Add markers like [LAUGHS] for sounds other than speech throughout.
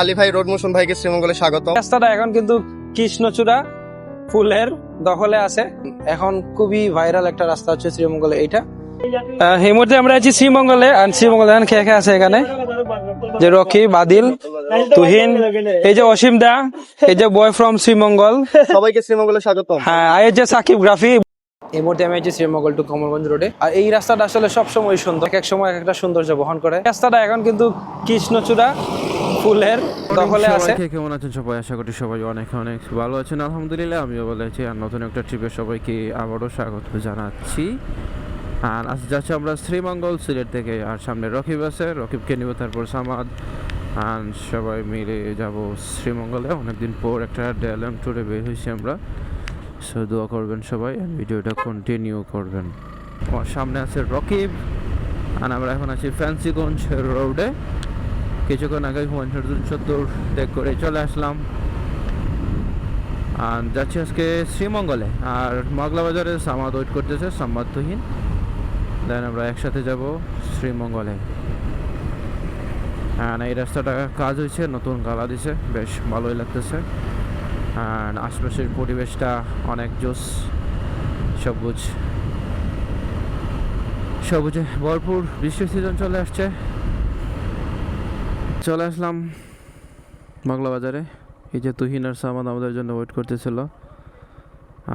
আলী ভাই road motion ভাইকে শ্রীমঙ্গলে স্বাগত রাস্তাটা এখন কিন্তু কৃষ্ণচূড়া ফুলের দখলে আছে। এখন খুবই ভাইরাল একটা রাস্তা হচ্ছে শ্রীমঙ্গলে এইটা। এই মুহূর্তে আমরা আছি শ্রীমঙ্গলে আর শ্রীমঙ্গলে এখন খেয়ে খেয়ে আছে এখানে? যে রকি বাদিল তুহিন এই যে অসীম দা এই যে বয় ফ্রম শ্রীমঙ্গল। সবাইকে শ্রীমঙ্গলে স্বাগত হ্যাঁ আর এই যে সাকিব গ্রাফি। এই মুহূর্তে আমি আছি শ্রীমঙ্গল টু কমলগঞ্জ রোডে। আর এই রাস্তাটা আসলে সবসময় সুন্দর। এক এক সময় এক একটা সৌন্দর্য বহন করে। রাস্তাটা এখন কিন্তু কৃষ্ণচূড়া। ফুলের দখলে আছে। কেমন আছেন সবাই? আশা করি সবাই অনেক অনেক ভালো আছেন। আলহামদুলিল্লাহ আমিও ভালো আছি। আর নতুন একটা ট্রিপে সবাইকে আবারও স্বাগত জানাচ্ছি। আর আজ যাচ্ছি আমরা শ্রীমঙ্গল সিলেট থেকে। আর সামনে রকিব আছে। রকিবকে নিব তারপর সামাদ। আর সবাই মিলে যাব শ্রীমঙ্গলে। অনেকদিন পর একটা ডেলং ট্যুরে বের হয়েছি আমরা। সো দোয়া করবেন সবাই। ভিডিওটা কন্টিনিউ করবেন। আমার সামনে আছে রকিব। আর আমরা এখন আছি ফ্যান্সিগঞ্জ রোডে কিছুক্ষণ আগে হুমায়ুন চত্বর ত্যাগ করে চলে আসলাম। আর যাচ্ছি আজকে শ্রীমঙ্গলে। আর মগলা বাজারে সামাদ ওয়েট করতেছে সাম্মাদহীন দেন আমরা একসাথে যাব শ্রীমঙ্গলে। হ্যাঁ এই রাস্তাটা কাজ হয়েছে, নতুন গালা দিছে, বেশ ভালোই লাগতেছে। আর আশপাশের পরিবেশটা অনেক জোস, সবুজ। সবুজে ভরপুর বৃষ্টির সিজন চলে আসছে। চলে আসলাম বাংলা বাজারে এই যে তুহিন আর সামাদ আমাদের জন্য ওয়েট করতেছিল।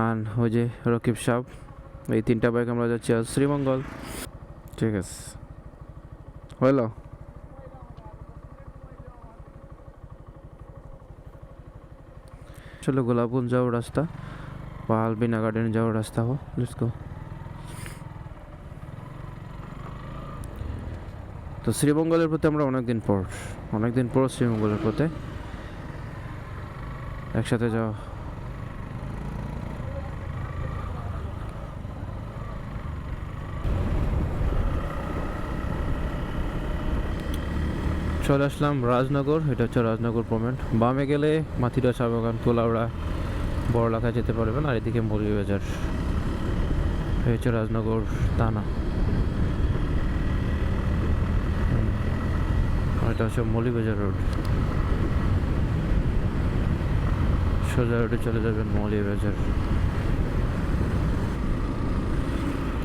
আর ওই যে রকিব সাহ এই তিনটা বাইক আমরা যাচ্ছি আজ শ্রীমঙ্গল। ঠিক আছে। হইল? চলো গোলাপগঞ্জ যাওয়ার রাস্তা, বা আলবিনা গার্ডেন যাওয়ার রাস্তা হো তো শ্রীমঙ্গলের প্রতি আমরা অনেকদিন পর অনেকদিন পর শ্রীমঙ্গলের পথে একসাথে যাওয়া। চলে আসলাম রাজনগর, এটা হচ্ছে রাজনগর প্রমেন্ট বামে গেলে মাথিরা চা বাগান তোলাউড়া বড়লাখা যেতে পারবেন, আর এদিকে মৌলভীবাজার। এই হচ্ছে রাজনগর থানা আর এটা হচ্ছে মৌলিবাজার রোড। সোজা রোডে চলে যাবেন মৌলিবাজার।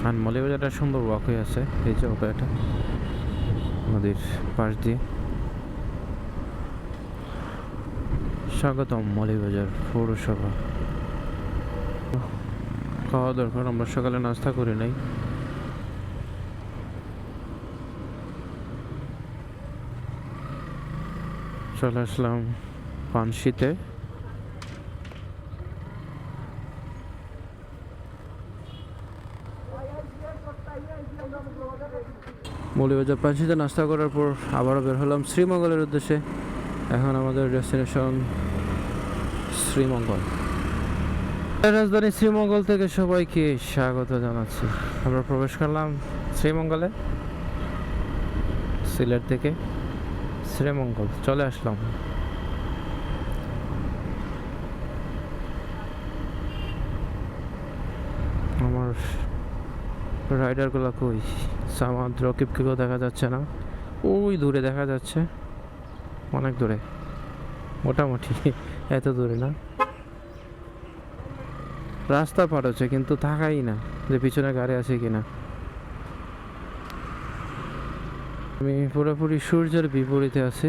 আর মৌলিবাজারটা সুন্দর ওয়াক হয়ে আছে, এই যে ওটা নদীর পাশ দিয়ে। স্বাগতম মৌলিবাজার পৌরসভা। খাওয়া দরকার, আমরা সকালে নাস্তা করি নাই। চলে আসলাম পানশিতে। মৌলিবাজার পানশিতে নাস্তা করার পর আবারও বের হলাম শ্রীমঙ্গলের উদ্দেশ্যে। এখন আমাদের ডেস্টিনেশন শ্রীমঙ্গল। রাজধানী শ্রীমঙ্গল থেকে সবাইকে স্বাগত জানাচ্ছি। আমরা প্রবেশ করলাম শ্রীমঙ্গলে, সিলেট থেকে। শ্রীমঙ্গল, চলে আসলাম। আমার রাইডারগুলো কই? সামাদ রকিবকেও দেখা যাচ্ছে না। ওই দূরে দেখা যাচ্ছে। অনেক দূরে। মোটামুটি [LAUGHS] এত দূরে না। রাস্তা পার হচ্ছে, কিন্তু থাকাই না যে পিছনে গাড়ি আছে কিনা। আমি পুরোপুরি সূর্যের বিপরীতে আছি।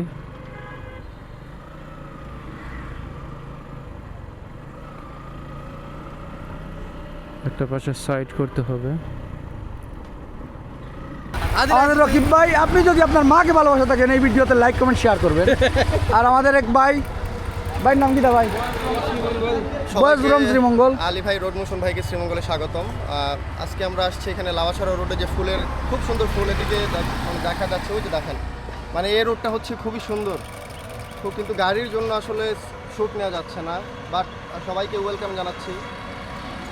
একটা পাশে সাইড করতে হবে। আমাদের রকিব ভাই, আপনি যদি আপনার মাকে ভালোবাসা থাকেন, এই ভিডিওতে লাইক কমেন্ট শেয়ার করবেন। আর আমাদের এক ভাই ভাইয়ের নাম কিটা ভাই? বয়স গ্রাম শ্রীমঙ্গল। আলী ভাই রোড মোশন ভাইকে শ্রীমঙ্গলে স্বাগতম। আজকে আমরা আসছি এখানে লাভাছড়া রোডে যে ফুলের খুব সুন্দর ফুল এদিকে দেখ- মানে দেখা যাচ্ছে ওই যে দেখেন। মানে এই রোডটা হচ্ছে খুবই সুন্দর। খুব কিন্তু গাড়ির জন্য আসলে শ্যুট নেওয়া যাচ্ছে না বাট সবাইকে ওয়েলকাম জানাচ্ছি।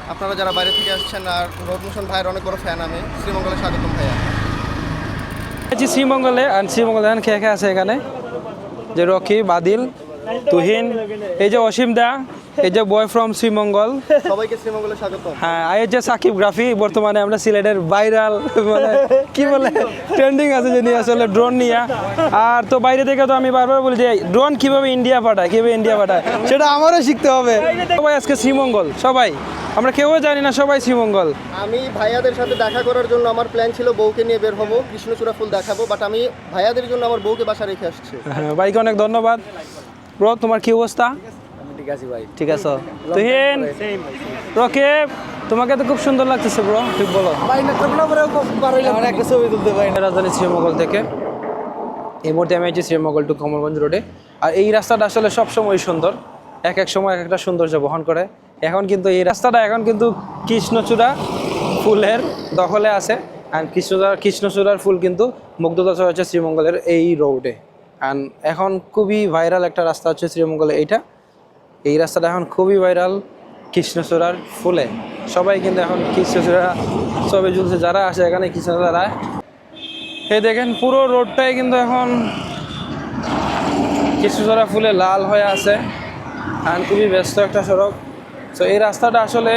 আপনারা যারা বাইরে থেকে আসছেন আর রোড মোশন ভাইয়ের অনেক বড় ফ্যান আমি শ্রীমঙ্গলে স্বাগতম ভাইয়া। আছি শ্রীমঙ্গলে আর শ্রীমঙ্গলে এখন খেয়ে খেয়ে আছে এখানে? যে রকি বাদিল তুহিন এই যে অসীম দা এই যে বয় ফ্রম শ্রীমঙ্গল। সবাইকে শ্রীমঙ্গলে স্বাগতম। হ্যাঁ এই যে সাকিব গ্রাফি বর্তমানে আমরা সিলেটের ভাইরাল মানে কি বলে ট্রেন্ডিং আছে যে নিয়ে আসলে ড্রোন নিয়ে। আর তো বাইরে থেকে তো আমি বারবার বলি যে ড্রোন কীভাবে ইন্ডিয়া পাঠায় কীভাবে ইন্ডিয়া পাঠায় সেটা আমারও শিখতে হবে। সবাই আজকে শ্রীমঙ্গল সবাই। আমরা কেউ জানি না সবাই শ্রীমঙ্গল। আমি ভাইয়াদের সাথে দেখা করার জন্য আমার প্ল্যান ছিল বউকে নিয়ে বের হব কৃষ্ণচূড়া ফুল দেখাবো বাট আমি ভাইয়াদের জন্য আমার বউকে বাসা রেখে আসছি। হ্যাঁ ভাইকে অনেক ধন্যবাদ। ব্রো তোমার কি অবস্থা? ঠিক আছে ভাই। ঠিক আছে? তুহিন! রকিব তোমাকে তো খুব সুন্দর লাগতেছে ব্রো ঠিক বলো একটা ছবি তুলতে রাজধানী শ্রীমঙ্গল থেকে। এই মুহূর্তে আমি আছি শ্রীমঙ্গল টু কমলগঞ্জ রোডে। আর এই রাস্তাটা আসলে সবসময় সুন্দর। এক এক সময় এক একটা সৌন্দর্য বহন করে। এখন কিন্তু এই রাস্তাটা এখন কিন্তু কৃষ্ণচূড়া ফুলের দখলে আছে। আর কৃষ্ণচূড়া কৃষ্ণচূড়ার ফুল কিন্তু মুগ্ধতা হচ্ছে শ্রীমঙ্গলের এই রোডে আর এখন খুবই ভাইরাল একটা রাস্তা হচ্ছে শ্রীমঙ্গলে, এইটা। এই রাস্তাটা এখন খুবই ভাইরাল কৃষ্ণচূড়ার ফুলে। সবাই কিন্তু এখন কৃষ্ণচূড়া ছবি ঝুলছে যারা আসে এখানে কৃষ্ণচূড়া রায় এই দেখেন, পুরো রোডটাই কিন্তু এখন কৃষ্ণচূড়া ফুলে লাল হয়ে আছে। আর খুবই ব্যস্ত একটা সড়ক। তো এই রাস্তাটা আসলে